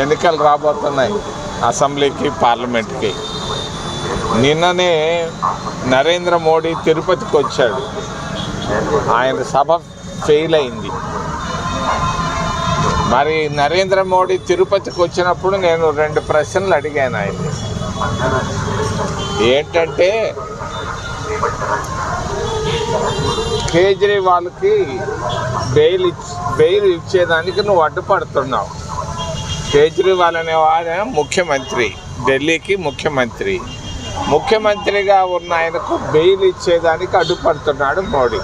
ఎన్నికలు రాబోతున్నాయి అసెంబ్లీకి పార్లమెంట్కి. నిన్ననే నరేంద్ర మోడీ తిరుపతికి వచ్చాడు. ఆయన సభ ఫెయిల్ అయింది. మరి నరేంద్ర మోడీ తిరుపతికి వచ్చినప్పుడు నేను రెండు ప్రశ్నలు అడిగాను ఆయన ఏంటంటే కేజ్రీవాల్కి బెయిల్ ఇచ్ బెయిల్ ఇచ్చేదానికి నువ్వు అడ్డుపడుతున్నావు. కేజ్రీవాల్ అనేవాడు ముఖ్యమంత్రి ఢిల్లీకి ముఖ్యమంత్రి. ముఖ్యమంత్రిగా ఉన్న ఆయనకు బెయిల్ ఇచ్చేదానికి అడ్డుపడుతున్నాడు మోడీ.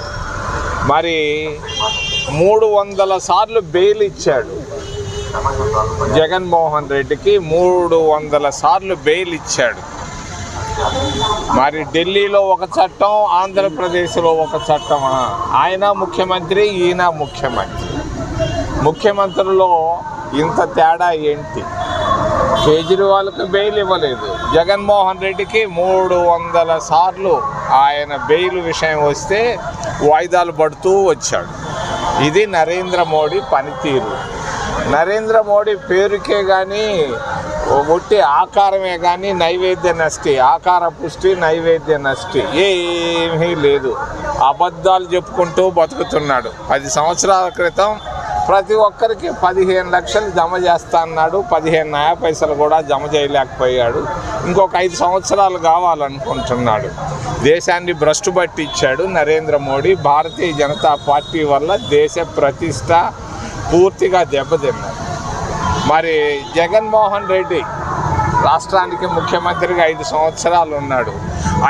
మరి మూడు వందల సార్లు బెయిల్ ఇచ్చాడు. జగన్మోహన్ రెడ్డికి మూడు వందల సార్లు బెయిల్ ఇచ్చాడు. మరి ఢిల్లీలో ఒక చట్టం ఆంధ్రప్రదేశ్లో ఒక చట్టమా ఆయన ముఖ్యమంత్రి ఈయన ముఖ్యమంత్రి. ముఖ్యమంత్రుల్లో ఇంత తేడా ఏంటి? కేజ్రీవాల్కి బెయిల్ ఇవ్వలేదు. జగన్మోహన్ రెడ్డికి మూడు వందల సార్లు ఆయన బెయిల్ విషయం వస్తే వాయిదాలు పడుతూ వచ్చాడు. ఇది నరేంద్ర మోడీ పనితీరు. నరేంద్ర మోడీ పేరుకే కానీ ఒట్టి ఆకారమే కానీ నైవేద్య నష్టి ఆకార పుష్టి నైవేద్య నష్టి ఏమీ లేదు. అబద్ధాలు చెప్పుకుంటూ బతుకుతున్నాడు. పది సంవత్సరాల క్రితం ప్రతి ఒక్కరికి పదిహేను లక్షలు జమ చేస్తా అన్నాడు. పదిహేను న్యాయ పైసలు కూడా జమ చేయలేకపోయాడు. ఇంకొక ఐదు సంవత్సరాలు కావాలనుకుంటున్నాడు. దేశాన్ని భ్రష్టు పట్టించాడు నరేంద్ర మోడీ. భారతీయ జనతా పార్టీ వల్ల దేశ ప్రతిష్ట పూర్తిగా దెబ్బతిన్నాడు మరి జగన్మోహన్ రెడ్డి రాష్ట్రానికి ముఖ్యమంత్రిగా ఐదు సంవత్సరాలు ఉన్నాడు.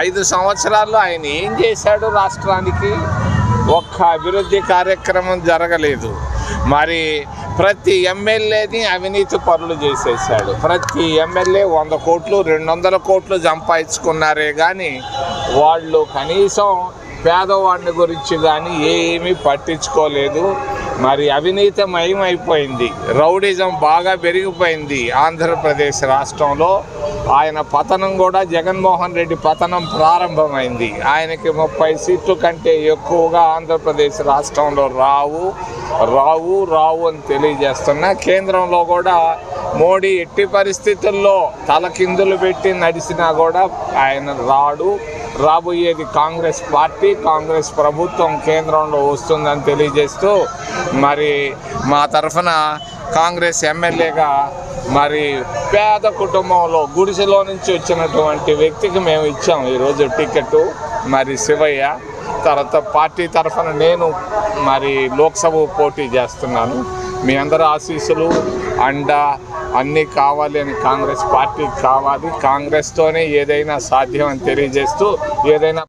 ఐదు సంవత్సరాల్లో ఆయన ఏం చేశాడు రాష్ట్రానికి? ఒక్క అభివృద్ధి కార్యక్రమం జరగలేదు. మరి ప్రతి ఎమ్మెల్యేని అవినీతి పనులు చేసేసాడు ప్రతి ఎమ్మెల్యే వంద కోట్లు రెండు వందల కోట్లు సంపాదించుకున్నారే కానీ వాళ్ళు కనీసం పేదవాడిని గురించి కానీ ఏమీ పట్టించుకోలేదు. మరి అవినీతమయమైపోయింది రౌడిజం బాగా పెరిగిపోయింది ఆంధ్రప్రదేశ్ రాష్ట్రంలో. ఆయన పతనం కూడా జగన్మోహన్ రెడ్డి పతనం ప్రారంభమైంది. ఆయనకి ముప్పై సీట్లు కంటే ఎక్కువగా ఆంధ్రప్రదేశ్ రాష్ట్రంలో రావు రావు రావు అని తెలియజేస్తున్నా కేంద్రంలో కూడా మోడీ ఎట్టి పరిస్థితుల్లో తలకిందులు పెట్టి నడిచినా కూడా ఆయన రాడు. రాబోయేది కాంగ్రెస్ పార్టీ కాంగ్రెస్ ప్రభుత్వం కేంద్రంలో వస్తుందని తెలియజేస్తూ మరి మా తరఫున కాంగ్రెస్ ఎమ్మెల్యేగా మరి పేద కుటుంబంలో గుడిసెలో నుంచి వచ్చినటువంటి వ్యక్తికి మేము ఇచ్చాం ఈరోజు టికెట్ మరి శివయ్య. తర్వాత పార్టీ తరఫున నేను మరి లోక్సభ పోటీ చేస్తున్నాను. మీ అందరి ఆశీస్సులు అండ అన్నీ కావాలి అని కాంగ్రెస్ పార్టీకి కావాలి. కాంగ్రెస్తోనే ఏదైనా సాధ్యం అని తెలియజేస్తూ ఏదైనా